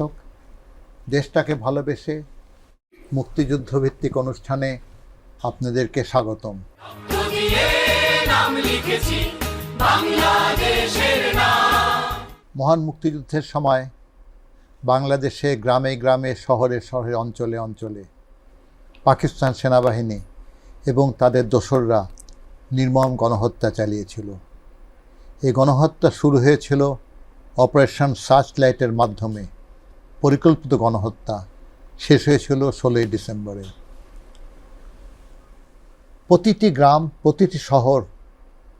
দর্শক দেশটাকে ভালোবেসে মুক্তিযুদ্ধ ভিত্তিক অনুষ্ঠানে আপনাদেরকে স্বাগতম। মহান মুক্তিযুদ্ধের সময় বাংলাদেশে গ্রামে গ্রামে, শহরে শহরে, অঞ্চলে অঞ্চলে পাকিস্তান সেনাবাহিনী এবং তাদের দোসররা নির্মম গণহত্যা চালিয়েছিল। এই গণহত্যা শুরু হয়েছিল অপারেশন সার্চ লাইটের মাধ্যমে। পরিকল্পিত গণহত্যা শেষ হয়েছিল ষোলোই ডিসেম্বরে। প্রতিটি গ্রাম, প্রতিটি শহর,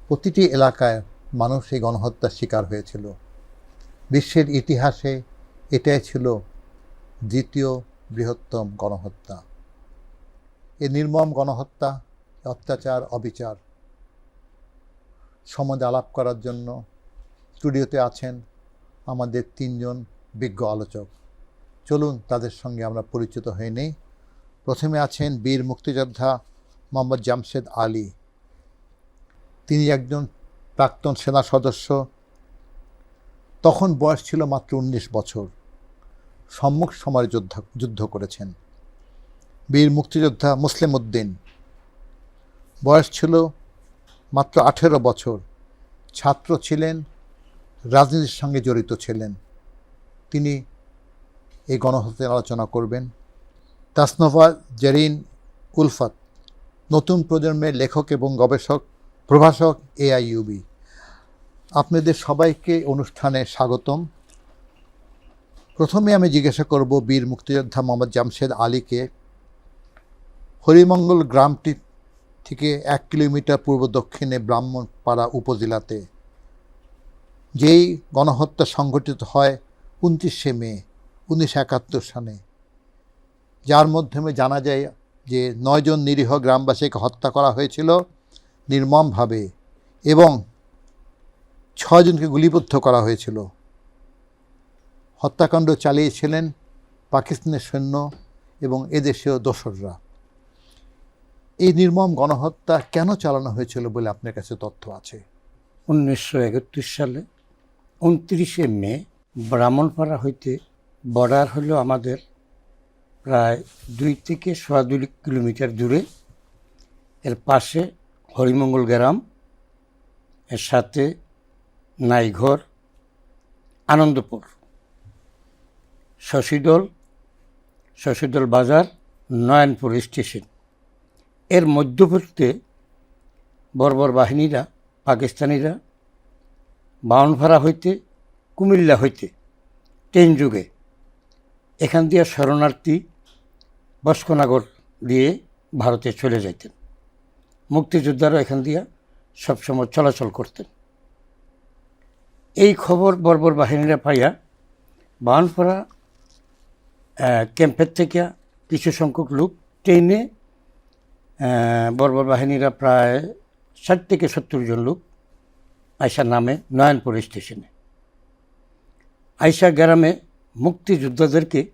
প্রতিটি এলাকায় মানুষ এই গণহত্যার শিকার হয়েছিল। বিশ্বের ইতিহাসে এটাই ছিল দ্বিতীয় বৃহত্তম গণহত্যা। এ নির্মম গণহত্যা অত্যাচার, অবিচার সমাজ আলাপ করার জন্য স্টুডিওতে আছেন আমাদের তিনজন বিজ্ঞ আলোচক। চলুন তাদের সঙ্গে আমরা পরিচিত হয়ে নেই। প্রথমে আছেন বীর মুক্তিযোদ্ধা মোহাম্মদ জামশেদ আলী। তিনি একজন প্রাক্তন সেনা সদস্য। তখন বয়স ছিল মাত্র উনিশ বছর। সম্মুখ সমরে যুদ্ধ যুদ্ধ করেছেন। বীর মুক্তিযোদ্ধা মুসলিম উদ্দিন। বয়স ছিল মাত্র আঠেরো বছর। ছাত্র ছিলেন, রাজনীতির সঙ্গে জড়িত ছিলেন। তিনি এই গণহত্যার আলোচনা করবেন। তাসনোভা জেরিন উলফাত, নতুন প্রজন্মের লেখক এবং গবেষক, প্রভাষক এআইইউবি আপনাদের সবাইকে অনুষ্ঠানে স্বাগতম। প্রথমে আমি জিজ্ঞাসা করব বীর মুক্তিযোদ্ধা মোহাম্মদ জামশেদ আলীকে। হরিমঙ্গল গ্রামটি থেকে এক কিলোমিটার পূর্ব দক্ষিণে ব্রাহ্মণপাড়া উপজেলাতে, যেই গণহত্যা সংঘটিত হয় উনত্রিশে মে উনিশশো একাত্তর সালে, যার মাধ্যমে জানা যায় যে নয়জন নিরীহ গ্রামবাসীকে হত্যা করা হয়েছিল নির্মমভাবে এবং ছজনকে গুলিবদ্ধ করা হয়েছিল। হত্যাকাণ্ড চালিয়েছিলেন পাকিস্তানের সৈন্য এবং এদেশীয় দোসররা। এই নির্মম গণহত্যা কেন চালানো হয়েছিল বলে আপনার কাছে তথ্য আছে? উনিশশো একত্রিশ সালে, উনত্রিশে মে, ব্রাহ্মণপাড়া হইতে বর্ডার হলো আমাদের প্রায় দুই থেকে সোয়া দুই কিলোমিটার দূরে। এর পাশে হরিমঙ্গল গ্রাম, এর সাথে নাইঘর, আনন্দপুর। শশীদল শশীদল বাজার, নয়নপুর স্টেশন। এর মধ্যবর্তীতে বর্বর বাহিনীরা, পাকিস্তানিরা, বাউনভাড়া হইতে কুমিল্লা হইতে ট্রেন যুগে এখান দিয়ে শরণার্থী বস্কনাগর দিয়ে ভারতে চলে যাইতেন। মুক্তিযোদ্ধারা এখান দিয়ে সবসময় চলাচল করতেন। এই খবর বর্বর বাহিনীরা পাইয়া বাউনপাড়া ক্যাম্পের থেকে কিছু সংখ্যক লোক ট্রেনে বর্বর বাহিনীরা প্রায় ষাট থেকে সত্তর জন লোক আয়সা নামে নয়নপুর স্টেশনে। আয়সা গ্রামে মুক্তিযোদ্ধাদেরকে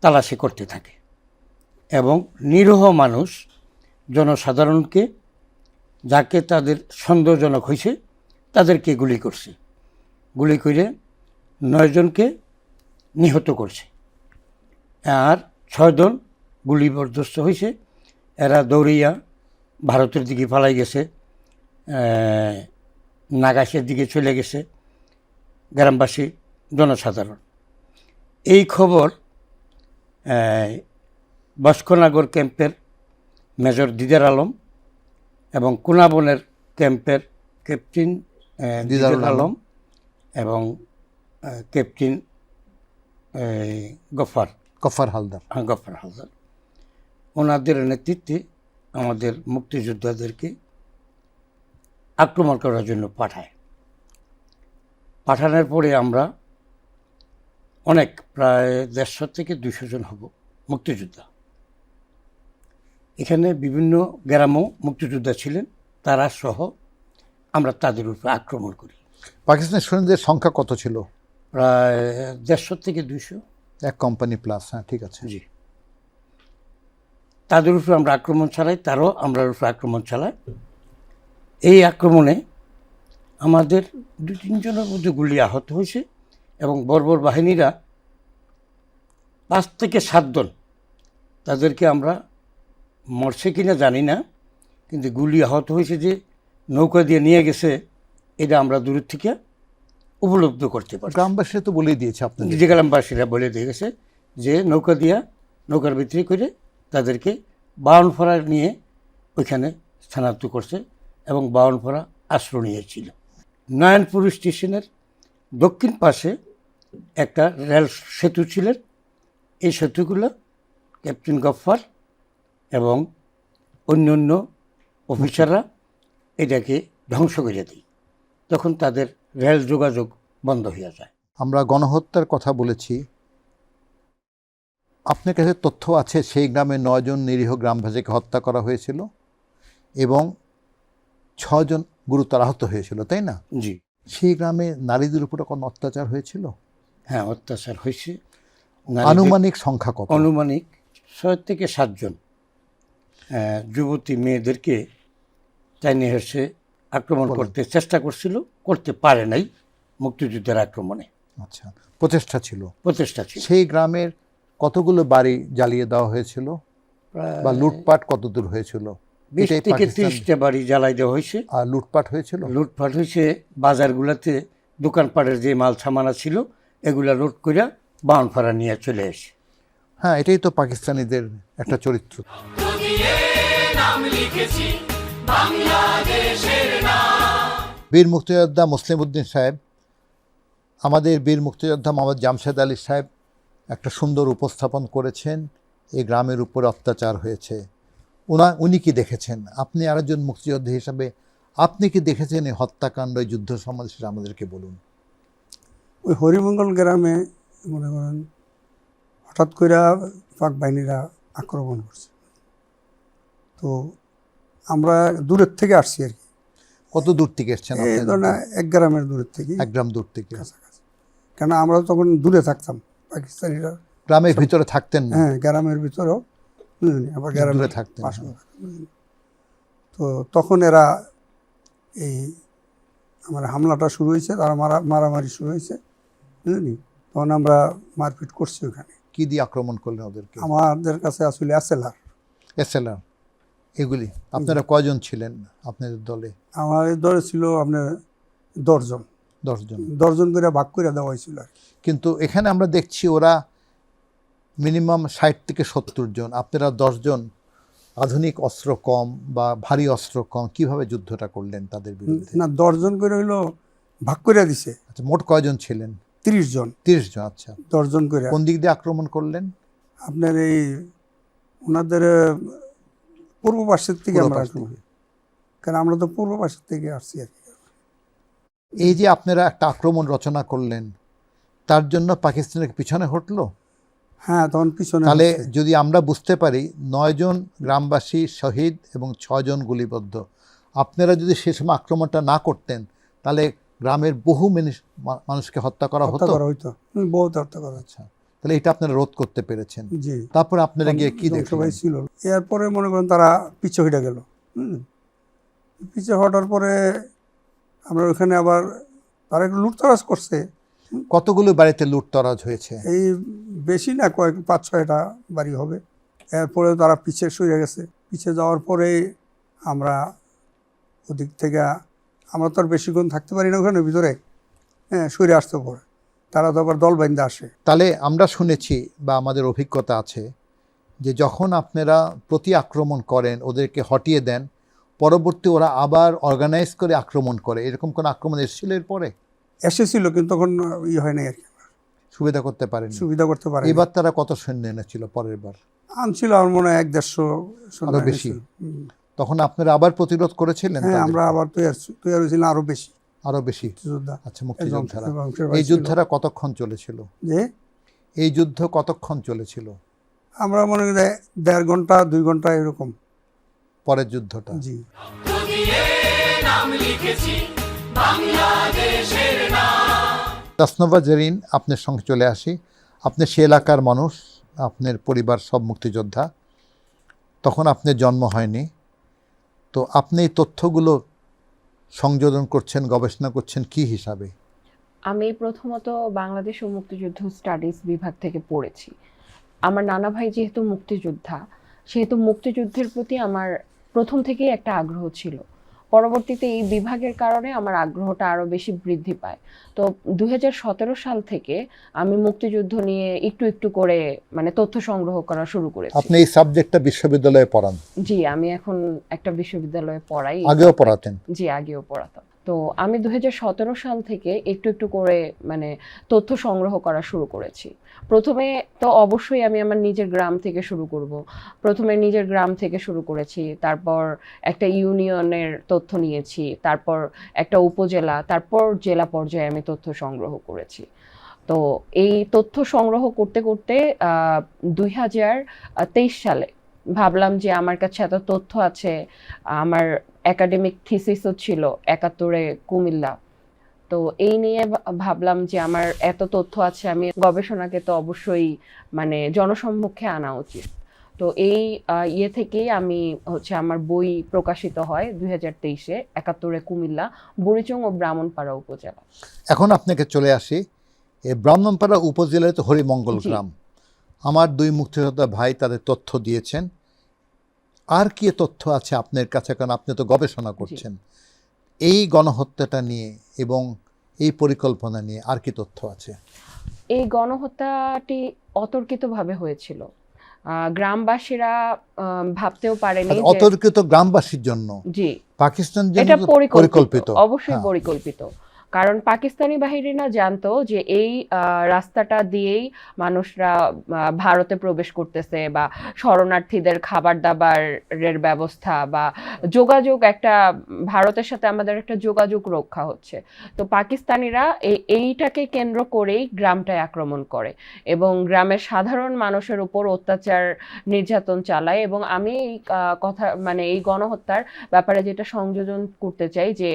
তালাশি করতে থাকে এবং নিরীহ মানুষ জনসাধারণকে, যাকে তাদের সন্দেহজনক হয়েছে, তাদেরকে গুলি করছে। গুলি করে নয়জনকে নিহত করছে। আর ছয়জন গুলিবর্ধস্ত হয়েছে। এরা দৌড়িয়া ভারতের দিকে পালাই গেছে নাগাসের দিকে চলে গেছে। গ্রামবাসী, জনসাধারণ। এই খবর বস্কনাগর ক্যাম্পের মেজর দিদার আলম এবং কুনাবনের ক্যাম্পের ক্যাপ্টেন দিদার আলম। এবং ক্যাপ্টেন আহ, গফার। হালদার। আহ, গফার হালদার। ওনাদের নেতৃত্বে আমাদের মুক্তিযোদ্ধাদেরকে আক্রমণ করার জন্য পাঠায়। পাঠানোর পরে আমরা অনেক প্রায় দেড়শো থেকে দুশো জন হব মুক্তিযোদ্ধা। এখানে বিভিন্ন গ্রামও মুক্তিযোদ্ধা ছিলেন তারা সহ আমরা তাদের উপর আক্রমণ করি। পাকিস্তানের সৈন্যদের সংখ্যা কত ছিল? প্রায় দেড়শো থেকে দুশো এক কোম্পানি প্লাস হ্যাঁ ঠিক আছে। জি। তাদের উপরে আমরা আক্রমণ চালাই তারও আমরা উপরে আক্রমণ চালাই। এই আক্রমণে আমাদের দু তিনজনের মধ্যে গুলি আহত হয়েছে। এবং বর্বর বাহিনীরা পাঁচ থেকে সাতজন তাদেরকে আমরা মরছে কিনা জানি না কিন্তু গুলি আহত হয়েছে যে নৌকা দিয়ে নিয়ে গেছে এটা আমরা দূরের থেকে উপলব্ধ করতে পারি গ্রামবাসী তো বলেই দিয়েছে আপনাদের। যে গ্রামবাসীরা বলে দিয়ে গেছে যে নৌকা দিয়া নৌকার ভিতরে করে তাদেরকে বাউন ফড়া নিয়ে ওইখানে স্থানান্তর করছে এবং বাউন ফড়া আশ্রয় নিয়েছিল। নয়নপুর স্টেশনের দক্ষিণ পাশে একটা রেল সেতু ছিলেন। এই সেতুগুলো ক্যাপ্টেন গফফার এবং অন্য অন্য অফিসাররা এটাকে ধ্বংস করে দেয়। তখন তাদের রেল যোগাযোগ বন্ধ হয়ে যায়। আমরা গণহত্যার কথা বলেছি। আপনার কাছে তথ্য আছে সেই গ্রামে নয়জন নিরীহ গ্রামবাসীকে হত্যা করা হয়েছিল এবং ছজন গুরুতর আহত হয়েছিল তাই না? জি। সেই গ্রামে নারীদের উপরে কোনো অত্যাচার হয়েছিল? হ্যাঁ অত্যাচার হয়েছে। আনুমানিক সংখ্যা কত? অনুমানিক ছয় থেকে সাতজন যুবতী মেয়েদেরকে চাইনি হেসে আক্রমণ করতে চেষ্টা করছিল করতে পারে নাই মুক্তিযুদ্ধের আক্রমণে। আচ্ছা প্রচেষ্টা ছিল। প্রচেষ্টা ছিল। সেই গ্রামের কতগুলো বাড়ি জ্বালিয়ে দেওয়া হয়েছিল? বা লুটপাট কতদূর হয়েছিল? বিশ থেকে তিরিশটা বাড়ি জ্বালাই দেওয়া হয়েছে। আর লুটপাট হয়েছিল? লুটপাট হয়েছে বাজারগুলোতে দোকানপাটের যে মাল সামানা ছিল এগুলা লুট করে বাউনফাড়া নিয়ে চলে আসে। হ্যাঁ এটাই তো পাকিস্তানিদের একটা চরিত্র। বীর মুক্তিযোদ্ধা মুসলিম উদ্দিন সাহেব, আমাদের বীর মুক্তিযোদ্ধা মোহাম্মদ জামশেদ আলী সাহেব একটা সুন্দর উপস্থাপন করেছেন, এই গ্রামের উপর অত্যাচার হয়েছে। উনা, উনি কি দেখেছেন? আপনি আরেকজন মুক্তিযোদ্ধা হিসাবে, আপনি কি দেখেছেন এই হত্যাকাণ্ড যুদ্ধ সম্বন্ধে সেটা আমাদেরকে বলুন। ওই হরিমঙ্গল গ্রামে মনে করেন হঠাৎ করে পাক বাহিনীরা আক্রমণ করছে। তো আমরা দূরের থেকে আসছি আর কি। কত দূর থেকে এসছেন এই আপনি? ধরেন এক গ্রামের দূরের থেকে। এক গ্রাম দূর থেকে। কাছাকাছি। কেন আমরা তখন দূরে থাকতাম পাকিস্তানিরা। গ্রামের ভিতরে থাকতেন না। হ্যাঁ গ্রামের ভিতরেও বুঝলেন আবার গ্রামের দূরে থাকতেন তো তখন এরা এই আমার হামলাটা শুরু হয়েছে তারা মারা মারামারি শুরু হয়েছে। বুঝলি তখন আমরা মারপিট করছি ওখানে। কি দিয়ে আক্রমণ করলেন ওদেরকে? আমাদের কাছে আসলে এসএলআর। এসএলআর? এগুলি? আপনারা কয়জন ছিলেন আপনাদের দলে? আমার দলে ছিল আপনার দশজন। দশজন। দশজন করে ভাগ করে দেওয়া হয়েছিল কিন্তু এখানে আমরা দেখছি ওরা মিনিমাম ষাট থেকে সত্তর জন। আপনারা দশজন আধুনিক অস্ত্র কম বা ভারী অস্ত্র কম কীভাবে যুদ্ধটা করলেন তাদের বিরুদ্ধে? না দশজন করে হইল ভাগ করে দিছে। আচ্ছা মোট কয়জন ছিলেন? তিরিশ জন। তিরিশ জন আচ্ছা। দশজন করে। কোন দিক দিয়ে আক্রমণ করলেন? আপনার এই ওনাদের পূর্ব পাশের থেকে আমরা আক্রমণ কারণ আমরা তো পূর্ব পাশের থেকে আসছি আর কি। এই যে আপনারা একটা আক্রমণ রচনা করলেন তার জন্য পাকিস্তানের পিছনে হটলো? হ্যাঁ তখন পিছনে তাহলে যদি আমরা বুঝতে পারি নয়জন গ্রামবাসী শহীদ এবং ছজন গুলিবদ্ধ। আপনারা যদি সে সময় আক্রমণটা না করতেন তাহলে গ্রামের বহু মানুষ- মানুষকে হত্যা করা হত্যা হতো? করা হইতো। বহুত হত্যা করা হচ্ছে আচ্ছা তাহলে এটা আপনারা রোধ করতে পেরেছেন। জি। তারপরে আপনারা গিয়ে কি ভাই ছিল। এরপরে মনে করেন তারা পিছে হইটা গেল। পিছে হটার পরে আমরা ওখানে আবার তারা একটু লুটতরাজ করছে। কতগুলো বাড়িতে লুটতরাজ হয়েছে? এই বেশি না কয়েক পাঁচ ছয়টা বাড়ি হবে। এরপরে তারা পিছিয়ে সরে গেছে। পিছে যাওয়ার পরে আমরা ওদিক থেকে আমরা তো আর বেশিক্ষণ থাকতে পারি না ওখানে ভিতরে। হ্যাঁ সরে আসতে পরে তারা তো আবার দল বাইন্দা আসে। তাহলে আমরা শুনেছি বা আমাদের অভিজ্ঞতা আছে যে যখন আপনারা প্রতি আক্রমণ করেন ওদেরকে হটিয়ে দেন পরবর্তী ওরা আবার অর্গানাইজ করে আক্রমণ করে। এরকম কোন আক্রমণ এসেছিল এরপরে? এসেছিল কিন্তু তখন ই হয় নাই আর কি। সুবিধা করতে পারেন। সুবিধা করতে পারে এবার তারা কত সৈন্য এনেছিল পরের বার? আনছিল আমার মনে হয় এক দেড়শো বেশি? তখন আপনারা আবার প্রতিরোধ করেছিলেন হ্যাঁ আমরা আবার তৈরি তৈরি হয়েছিলাম আরও বেশি। আরও বেশি। আচ্ছা মুক্তিযোদ্ধারা এই। যুদ্ধরা কতক্ষণ চলেছিল? যে? এই যুদ্ধ কতক্ষণ চলেছিল? আমরা মনে করি দেড় ঘণ্টা দুই ঘণ্টা এরকম। পরের যুদ্ধটা। জি। নাম লিখেছি বাংলাদেশের জেরিন আপনার সঙ্গে চলে আসি। আপনি সে এলাকার মানুষ আপনার পরিবার সব মুক্তিযোদ্ধা। তখন আপনার জন্ম হয়নি। তো আপনি এই তথ্যগুলো সংযোজন করছেন, গবেষণা করছেন কি হিসাবে? আমি প্রথমত বাংলাদেশ ও মুক্তিযুদ্ধ স্টাডিজ বিভাগ থেকে পড়েছি। আমার নানা ভাই যেহেতু মুক্তিযোদ্ধা, সেহেতু মুক্তিযুদ্ধের প্রতি আমার প্রথম থেকেই একটা আগ্রহ ছিল। পরবর্তীতে এই বিভাগের কারণে আমার আগ্রহটা আরও বেশি বৃদ্ধি পায়। তো দুই হাজার সতেরো সাল থেকে আমি মুক্তিযুদ্ধ নিয়ে একটু একটু করে মানে তথ্য সংগ্রহ করা শুরু করেছি। আপনি এই সাবজেক্টটা বিশ্ববিদ্যালয়ে পড়ান? জি আমি এখন একটা বিশ্ববিদ্যালয়ে পড়াই। আগেও পড়াতেন? জি আগেও পড়াতাম। তো আমি দু হাজার সতেরো সাল থেকে একটু একটু করে মানে তথ্য সংগ্রহ করা শুরু করেছি। প্রথমে তো অবশ্যই আমি আমার নিজের গ্রাম থেকে শুরু করব। প্রথমে নিজের গ্রাম থেকে শুরু করেছি, তারপর একটা ইউনিয়নের তথ্য নিয়েছি, তারপর একটা উপজেলা, তারপর জেলা পর্যায়ে আমি তথ্য সংগ্রহ করেছি। তো এই তথ্য সংগ্রহ করতে করতে দুই হাজার তেইশ সালে ভাবলাম যে আমার কাছে এত তথ্য আছে আমার একাডেমিক থিসিসও ছিল একাত্তরে কুমিল্লা। তো এই নিয়ে ভাবলাম যে আমার এত তথ্য আছে আমি গবেষণাকে তো অবশ্যই মানে জনসম্মুখে আনা উচিত। তো এই ইয়ে থেকেই আমি হচ্ছে আমার বই প্রকাশিত হয় দুই হাজার তেইশে একাত্তরে কুমিল্লা বুড়িচং ও ব্রাহ্মণপাড়া উপজেলা। এখন আপনাকে চলে আসি এই ব্রাহ্মণপাড়া উপজেলায় তো হরিমঙ্গল গ্রাম। আমার দুই মুক্তিযোদ্ধা ভাই তাদের তথ্য দিয়েছেন। আর কি তথ্য আছে আপনার কাছে? কারণ আপনি তো গবেষণা করছেন। এই গণহত্যাটা নিয়ে এবং এই পরিকল্পনা নিয়ে আর কি তথ্য আছে? এই গণহত্যাটি অতর্কিতভাবে হয়েছিল। গ্রামবাসীরা ভাবতেও পারেনি অতর্কিত গ্রামবাসীর জন্য? জি। পাকিস্তান এটা পরিকল্পিত পরিকল্পিত। অবশ্যই হ্যাঁ। পরিকল্পিত। কারণ পাকিস্তানি বাহিনীরা জানতো যে এই রাস্তাটা দিয়েই মানুষরা ভারতে প্রবেশ করতেছে বা শরণার্থীদের খাবার দাবারের ব্যবস্থা বা যোগাযোগ, একটা ভারতের সাথে আমাদের একটা যোগাযোগ রক্ষা হচ্ছে। তো পাকিস্তানিরা এই- এইটাকে কেন্দ্র করেই গ্রামটায় আক্রমণ করে এবং গ্রামের সাধারণ মানুষের উপর অত্যাচার নির্যাতন চালায় এবং আমি এই কথা মানে এই গণহত্যার ব্যাপারে যেটা সংযোজন করতে চাই যে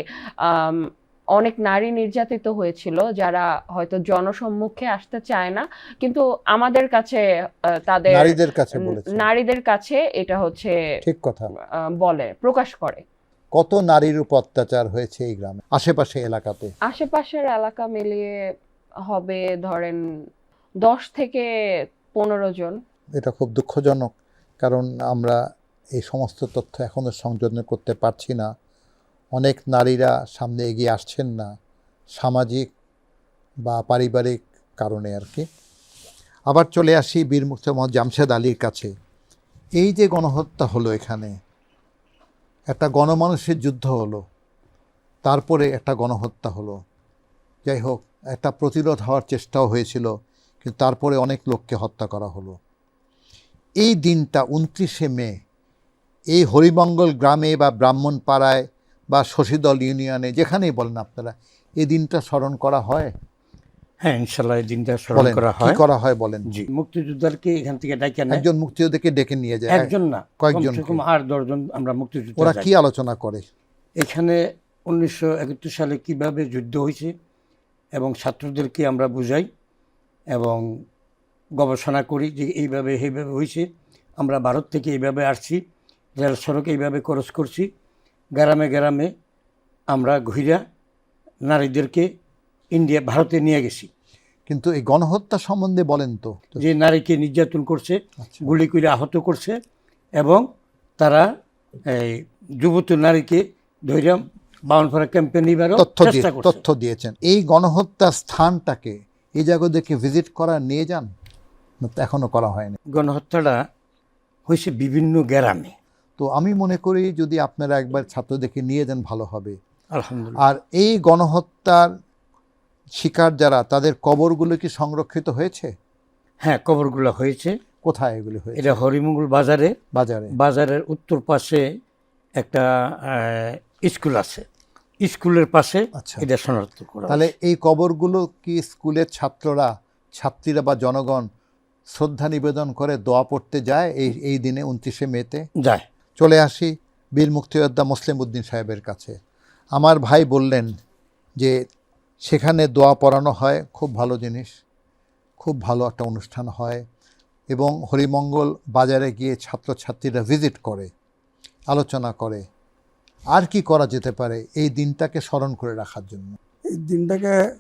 অনেক নারী নির্যাতিত হয়েছিল যারা হয়তো জনসম্মুখে আসতে চায় না কিন্তু আমাদের কাছে তাদের নারীদের কাছে নারীদের কাছে এটা হচ্ছে ঠিক কথা। বলে প্রকাশ করে। কত নারীর উপর অত্যাচার হয়েছে এই গ্রামে আশেপাশে এলাকাতে? আশেপাশের এলাকা মিলিয়ে হবে ধরেন দশ থেকে পনেরো জন। এটা খুব দুঃখজনক কারণ আমরা এই সমস্ত তথ্য এখনও সংযোজন করতে পারছি না। অনেক নারীরা সামনে এগিয়ে আসছেন না সামাজিক বা পারিবারিক কারণে আর কি। আবার চলে আসি বীর মুক্ত মোহাম্মদ জামশেদ আলীর কাছে। এই যে গণহত্যা হলো এখানে, একটা গণমানুষের যুদ্ধ হলো, তারপরে একটা গণহত্যা হলো। যাই হোক, একটা প্রতিরোধ হওয়ার চেষ্টাও হয়েছিল, কিন্তু তারপরে অনেক লোককে হত্যা করা হলো। এই দিনটা উনত্রিশে মে, এই হরিমঙ্গল গ্রামে বা ব্রাহ্মণপাড়ায় বা শশীদল ইউনিয়নে যেখানেই বলেন আপনারা এই দিনটা স্মরণ করা হয়? হ্যাঁ ইনশাল্লাহ এই দিনটা স্মরণ করা হয়। করা হয় বলেন? জি মুক্তিযোদ্ধাকে এখান থেকে ডাইকে নেয় একজন মুক্তিযোদ্ধাকে ডেকে নিয়ে যায়। একজন না কম আট দশজন আমরা মুক্তিযোদ্ধা ওরা। কি আলোচনা করে? এখানে উনিশশো একাত্তর সালে কীভাবে যুদ্ধ হয়েছে এবং ছাত্রদেরকে আমরা বুঝাই এবং গবেষণা করি যে এইভাবে এইভাবে হয়েছে। আমরা ভারত থেকে এইভাবে আসছি রেল সড়ক এইভাবে খরচ করছি। গ্রামে গ্রামে আমরা ঘুরা নারীদেরকে ইন্ডিয়া ভারতে নিয়ে গেছি। কিন্তু এই গণহত্যা সম্বন্ধে বলেন তো? যে নারীকে নির্যাতন করছে আচ্ছা। গুলি করে আহত করছে এবং তারা এই যুবতী নারীকে ধৈর্য বাউনফাড়া ক্যাম্পে নিবারও তথ্য দিয়ে তথ্য দিয়েছেন। এই গণহত্যার স্থানটাকে এই জায়গাদেরকে ভিজিট করা নিয়ে যান? না, তো এখনও করা হয়নি। গণহত্যাটা হয়েছে বিভিন্ন গ্রামে। তো আমি মনে করি যদি আপনারা একবার ছাত্রদেরকে নিয়ে যান ভালো হবে। আর এই গণহত্যার শিকার যারা তাদের কবরগুলো কি সংরক্ষিত হয়েছে? হ্যাঁ কবরগুলো হয়েছে। কোথায় এগুলো হয়েছে? এটা হরিমঙ্গল বাজারে। বাজারে। বাজারের উত্তর পাশে একটা স্কুল আছে। স্কুলের পাশে আচ্ছা। এটা শনাক্ত করা তাহলে এই কবরগুলো কি স্কুলের ছাত্ররা ছাত্রীরা বা জনগণ শ্রদ্ধা নিবেদন করে দোয়া পড়তে যায় এই এই দিনে উনত্রিশে মেতে? যায়। চলে আসি বীর মুক্তিযোদ্ধা মুসলিম উদ্দিন সাহেবের কাছে। আমার ভাই বললেন যে সেখানে দোয়া পড়ানো হয় খুব ভালো জিনিস খুব ভালো একটা অনুষ্ঠান হয় এবং হরিমঙ্গল বাজারে গিয়ে ছাত্রছাত্রীরা ভিজিট করে আলোচনা করে। আর কি করা যেতে পারে এই দিনটাকে স্মরণ করে রাখার জন্য? এই দিনটাকে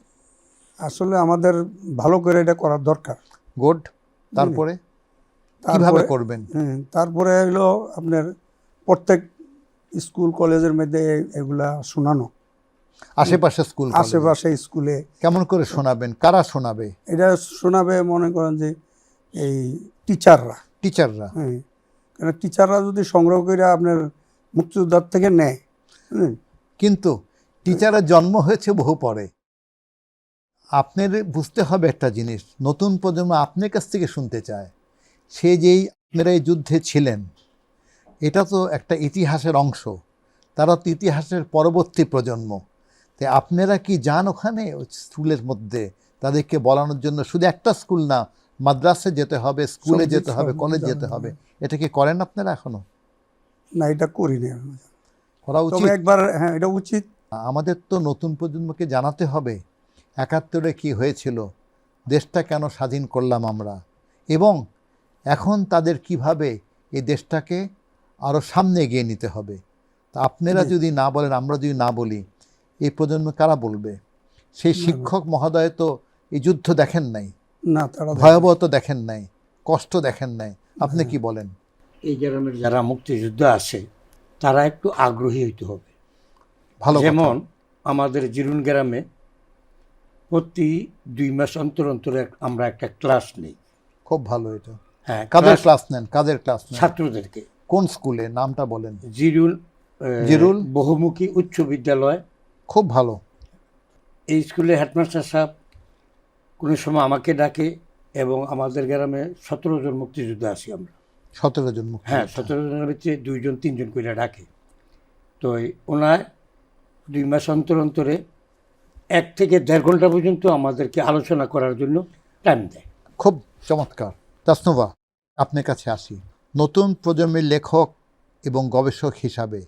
আসলে আমাদের ভালো করে এটা করার দরকার। গুড। তারপরে? কীভাবে তারপরে- করবেন তারপরে হলো আপনার প্রত্যেক স্কুল কলেজের মধ্যে এগুলা শোনানো। আশেপাশে স্কুল আশেপাশে স্কুলে। কেমন করে শোনাবেন? কারা শোনাবে? এটা শোনাবে মনে করেন যে এই টিচাররা। টিচাররা? হ্যাঁ। কেন টিচাররা যদি সংগ্রহ করে আপনার মুক্তিযোদ্ধার থেকে নেয় কিন্তু টিচারের জন্ম হয়েছে বহু পরে। আপনার বুঝতে হবে একটা জিনিস নতুন প্রজন্ম আপনার কাছ থেকে শুনতে চায়। সে যেই আপনারা এই যুদ্ধে ছিলেন এটা তো একটা ইতিহাসের অংশ। তারা তো ইতিহাসের পরবর্তী প্রজন্ম। তাই আপনারা কি যান ওখানে ওই স্কুলের মধ্যে? তাদেরকে বলানোর জন্য শুধু একটা স্কুল না মাদ্রাসে যেতে হবে স্কুলে যেতে হবে কলেজ যেতে হবে। এটা কি করেন আপনারা এখনও? না এটা করি না করা উচিত? একবার হ্যাঁ এটা উচিত। আমাদের তো নতুন প্রজন্মকে জানাতে হবে। একাত্তরে কি হয়েছিল? দেশটা কেন স্বাধীন করলাম আমরা? এবং এখন তাদের কীভাবে এই দেশটাকে আরও সামনে এগিয়ে নিতে হবে। তা আপনারা যদি না বলেন আমরা যদি না বলি এই প্রজন্ম কারা বলবে? সেই। শিক্ষক মহোদয় তো এই যুদ্ধ দেখেন নাই। না তারা ভয়াবহ তো দেখেন নাই কষ্ট দেখেন নাই। আপনি হ্যাঁ। কি বলেন? এই গ্রামের যারা মুক্তিযুদ্ধ আছে তারা একটু আগ্রহী হইতে হবে। ভালো যেমন আমাদের জিরুন গ্রামে প্রতি দুই মাস অন্তর অন্তর আমরা একটা ক্লাস নেই। খুব ভালো এটা। হ্যাঁ কাদের ক্লাস ক্লাস নেন? কাদের ক্লাস ছাত্রদেরকে। কোন স্কুলে? নামটা বলেন। জিরুল জিরুল? বহুমুখী উচ্চ বিদ্যালয়। খুব ভালো। এই স্কুলে হেডমাস্টার সাহেব কোনো সময় আমাকে ডাকে এবং আমাদের গ্রামে সতেরো জন মুক্তিযোদ্ধা আছি আমরা। সতেরো জন মুক্তি হ্যাঁ সতেরো জনের ভিতরে দুইজন তিনজন করে ডাকে। তো ওনার দুই মাস অন্তর অন্তরে এক থেকে দেড় ঘণ্টা পর্যন্ত আমাদেরকে আলোচনা করার জন্য টাইম দেয়। খুব চমৎকার। তাসনোভা আপনার কাছে আসি। নতুন প্রজন্মের লেখক এবং গবেষক হিসাবে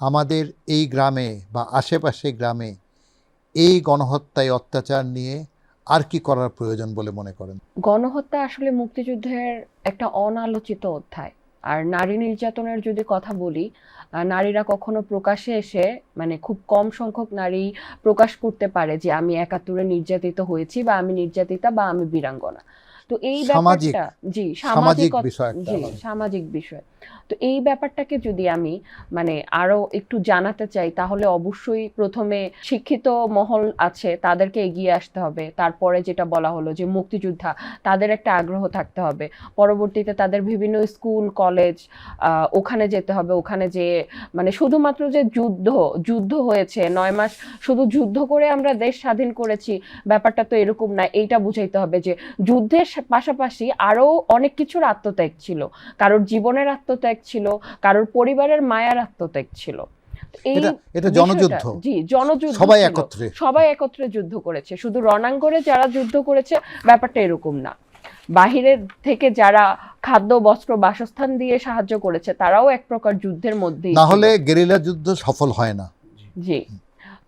আমাদের এই গ্রামে বা আশেপাশে গ্রামে এই গণহত্যায় অত্যাচার নিয়ে আর কি করার প্রয়োজন বলে মনে করেন? গণহত্যা আসলে মুক্তিযুদ্ধের একটা অনালোচিত অধ্যায়। আর নারী নির্যাতনের যদি কথা বলি নারীরা কখনো প্রকাশে এসে মানে খুব কম সংখ্যক নারী প্রকাশ করতে পারে যে আমি একাত্তরে নির্যাতিত হয়েছি বা আমি নির্যাতিতা বা আমি বীরাঙ্গনা। তো এই ব্যাপারটা জি সামাজিক বিষয় জি সামাজিক বিষয়। তো এই ব্যাপারটাকে যদি আমি মানে আরও একটু জানাতে চাই তাহলে অবশ্যই প্রথমে শিক্ষিত মহল আছে তাদেরকে এগিয়ে আসতে হবে। তারপরে যেটা বলা হলো যে মুক্তিযোদ্ধা তাদের একটা আগ্রহ থাকতে হবে। পরবর্তীতে তাদের বিভিন্ন স্কুল কলেজ আহ, ওখানে যেতে হবে। ওখানে যে মানে শুধুমাত্র যে যুদ্ধ যুদ্ধ হয়েছে নয় মাস শুধু যুদ্ধ করে আমরা দেশ স্বাধীন করেছি ব্যাপারটা তো এরকম না। এইটা বুঝাইতে হবে যে যুদ্ধের পাশাপাশি আরও অনেক কিছুর আত্মত্যাগ ছিল। কারোর জীবনের আত্মত্যাগ ছিল কারোর পরিবারের মায়ার আত্মত্যাগ ছিল। এটা জনযুদ্ধ। জি জনযুদ্ধ সবাই একত্রে। সবাই একত্রে যুদ্ধ করেছে। শুধু রণাঙ্গনে যারা যুদ্ধ করেছে ব্যাপারটা এরকম না। বাহিরের থেকে যারা খাদ্য বস্ত্র বাসস্থান দিয়ে সাহায্য করেছে তারাও এক প্রকার যুদ্ধের মধ্যেই না হলে গেরিলা যুদ্ধ সফল হয় না। জি।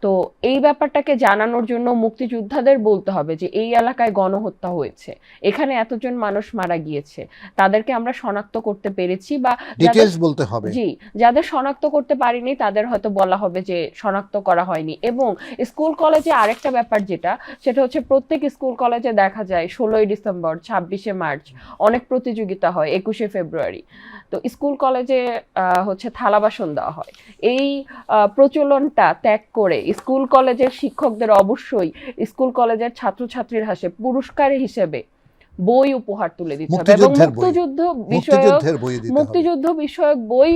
তো এই ব্যাপারটাকে জানানোর জন্য মুক্তিযোদ্ধাদের বলতে হবে যে এই এলাকায় গণহত্যা হয়েছে। এখানে এতজন মানুষ মারা গিয়েছে। তাদেরকে আমরা শনাক্ত করতে পেরেছি বা ডিটেলস বলতে হবে। জি যাদের শনাক্ত করতে পারিনি তাদের হয়তো বলা হবে যে শনাক্ত করা হয়নি। এবং স্কুল কলেজে আরেকটা ব্যাপার যেটা সেটা হচ্ছে প্রত্যেক স্কুল কলেজে দেখা যায় ষোলোই ডিসেম্বর ছাব্বিশে মার্চ অনেক প্রতিযোগিতা হয় একুশে ফেব্রুয়ারি। তো স্কুল কলেজে আহ, হচ্ছে থালা বাসন দেওয়া হয়। এই প্রচলনটা ত্যাগ করে স্কুল কলেজের শিক্ষকদের অবশ্যই স্কুল কলেজের ছাত্রছাত্রীর হাসে পুরস্কার হিসেবে বই উপহার তুলে দিতে হবে এবং মুক্তিযুদ্ধ বিষয়ক বই মুক্তিযুদ্ধ বিষয়ক বই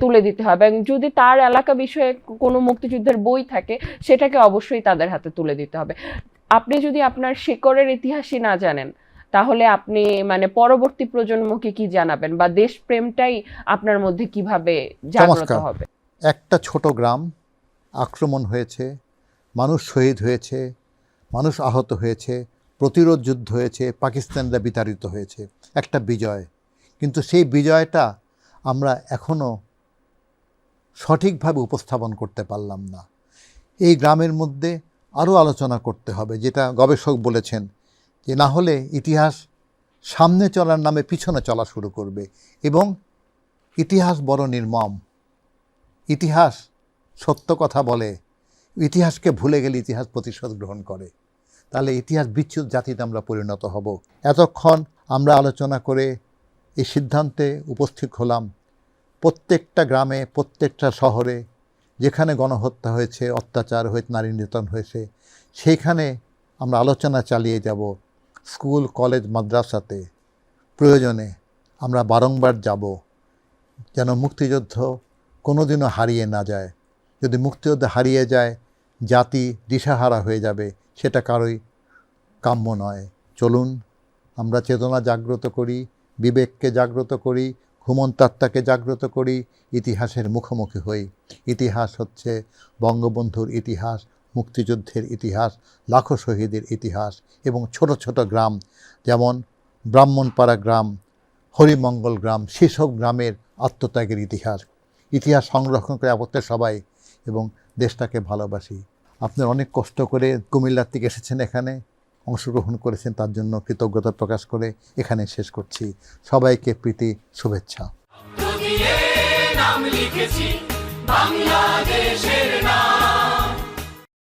তুলে দিতে হবে এবং যদি তার এলাকা বিষয়ে কোনো মুক্তিযুদ্ধের বই থাকে সেটাকে অবশ্যই তাদের হাতে তুলে দিতে হবে। আপনি যদি আপনার শেকড়ের ইতিহাসই না জানেন তাহলে আপনি মানে পরবর্তী প্রজন্মকে কি জানাবেন বা দেশপ্রেমটাই আপনার মধ্যে কীভাবে জাগ্রত হবে? একটা ছোট গ্রাম আক্রমণ হয়েছে, মানুষ শহীদ হয়েছে, মানুষ আহত হয়েছে, প্রতিরোধ যুদ্ধ হয়েছে, পাকিস্তানরা বিতাড়িত হয়েছে। একটা বিজয়। কিন্তু সেই বিজয়টা আমরা এখনও সঠিকভাবে উপস্থাপন করতে পারলাম না। এই গ্রামের মধ্যে আরও আলোচনা করতে হবে, যেটা গবেষক বলেছেন যে না হলে ইতিহাস সামনে চলার নামে পিছনে চলা শুরু করবে এবং ইতিহাস বড় নির্মম। ইতিহাস সত্য কথা বলে, ইতিহাসকে ভুলে গেলে ইতিহাস প্রতিশোধ গ্রহণ করে, তাহলে ইতিহাস বিচ্যুত জাতিতে আমরা পরিণত হব। এতক্ষণ আমরা আলোচনা করে এই সিদ্ধান্তে উপস্থিত হলাম, প্রত্যেকটা গ্রামে, প্রত্যেকটা শহরে যেখানে গণহত্যা হয়েছে, অত্যাচার হয়েছে নারী নির্যাতন হয়েছে, সেইখানে আমরা আলোচনা চালিয়ে যাব স্কুল, কলেজ, মাদ্রাসাতে। প্রয়োজনে আমরা বারংবার যাব, যেন মুক্তিযুদ্ধ কোনোদিনও হারিয়ে না যায়। যদি মুক্তিযুদ্ধ হারিয়ে যায়, জাতি দিশাহারা হয়ে যাবে, সেটা কারোই কাম্য নয়। চলুন, আমরা চেতনা জাগ্রত করি, বিবেককে জাগ্রত করি, ঘুমন্তাত্মাকে জাগ্রত করি, ইতিহাসের মুখোমুখি হই। ইতিহাস হচ্ছে বঙ্গবন্ধুর ইতিহাস, মুক্তিযুদ্ধের ইতিহাস, লাখো শহীদের ইতিহাস এবং ছোট ছোট গ্রাম, যেমন ব্রাহ্মণপাড়া গ্রাম, হরিমঙ্গল গ্রাম, সেসব গ্রামের আত্মত্যাগের ইতিহাস। ইতিহাস সংরক্ষণ করে আপত্তে সবাই এবং দেশটাকে ভালোবাসি। আপনার অনেক কষ্ট করে কুমিল্লার থেকে এসেছেন এখানে, অংশগ্রহণ করেছেন, তার জন্য কৃতজ্ঞতা প্রকাশ করে এখানে শেষ করছি। সবাইকে প্রীতি, শুভেচ্ছা। বাংলাদেশের নাম।